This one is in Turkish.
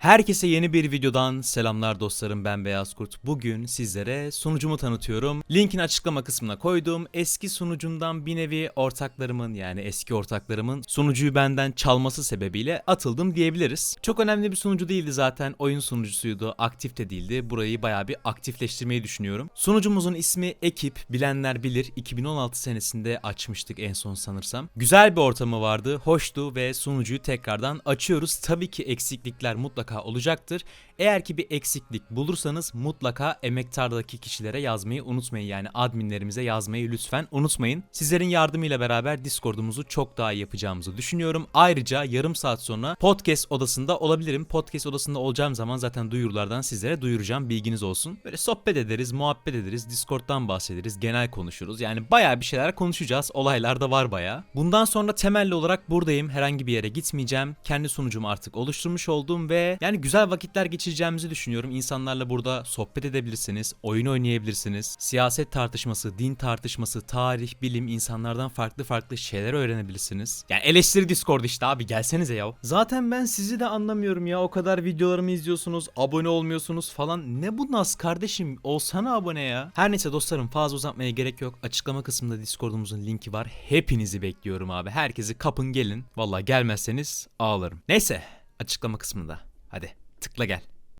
Herkese yeni bir videodan selamlar dostlarım ben Beyaz Kurt. Bugün sizlere sunucumu tanıtıyorum. Linkini açıklama kısmına koydum. Eski sunucumdan bir nevi ortaklarımın yani eski ortaklarımın sunucuyu benden çalması sebebiyle atıldım diyebiliriz. Çok önemli bir sunucu değildi zaten. Oyun sunucusuydu. Aktif de değildi. Burayı bayağı bir aktifleştirmeyi düşünüyorum. Sunucumuzun ismi Ekip. Bilenler bilir. 2016 senesinde açmıştık en son sanırsam. Güzel bir ortamı vardı. Hoştu ve sunucuyu tekrardan açıyoruz. Tabii ki eksiklikler mutlaka olacaktır. Eğer ki bir eksiklik bulursanız mutlaka emektardaki kişilere yazmayı unutmayın. Yani adminlerimize yazmayı lütfen unutmayın. Sizlerin yardımıyla beraber Discord'umuzu çok daha iyi yapacağımızı düşünüyorum. Ayrıca yarım saat sonra podcast odasında olabilirim. Podcast odasında olacağım zaman zaten duyurulardan sizlere duyuracağım. Bilginiz olsun. Böyle sohbet ederiz, muhabbet ederiz, Discord'dan bahsederiz, genel konuşuruz. Yani bayağı bir şeyler konuşacağız. Olaylar da var bayağı. Bundan sonra temelli olarak buradayım. Herhangi bir yere gitmeyeceğim. Kendi sunucumu artık oluşturmuş oldum ve yani güzel vakitler geçireceğimizi düşünüyorum. İnsanlarla burada sohbet edebilirsiniz, oyun oynayabilirsiniz. Siyaset tartışması, din tartışması, tarih, bilim, insanlardan farklı farklı şeyler öğrenebilirsiniz. Yani eleştiri Discord işte abi gelsenize ya. Zaten ben sizi de anlamıyorum ya. O kadar videolarımı izliyorsunuz, abone olmuyorsunuz falan. Ne bu nas kardeşim? Olsana abone ya. Her neyse dostlarım fazla uzatmaya gerek yok. Açıklama kısmında Discord'umuzun linki var. Hepinizi bekliyorum abi. Herkesi kapın gelin. Vallahi gelmezseniz ağlarım. Neyse açıklama kısmında. Hadi tıkla gel.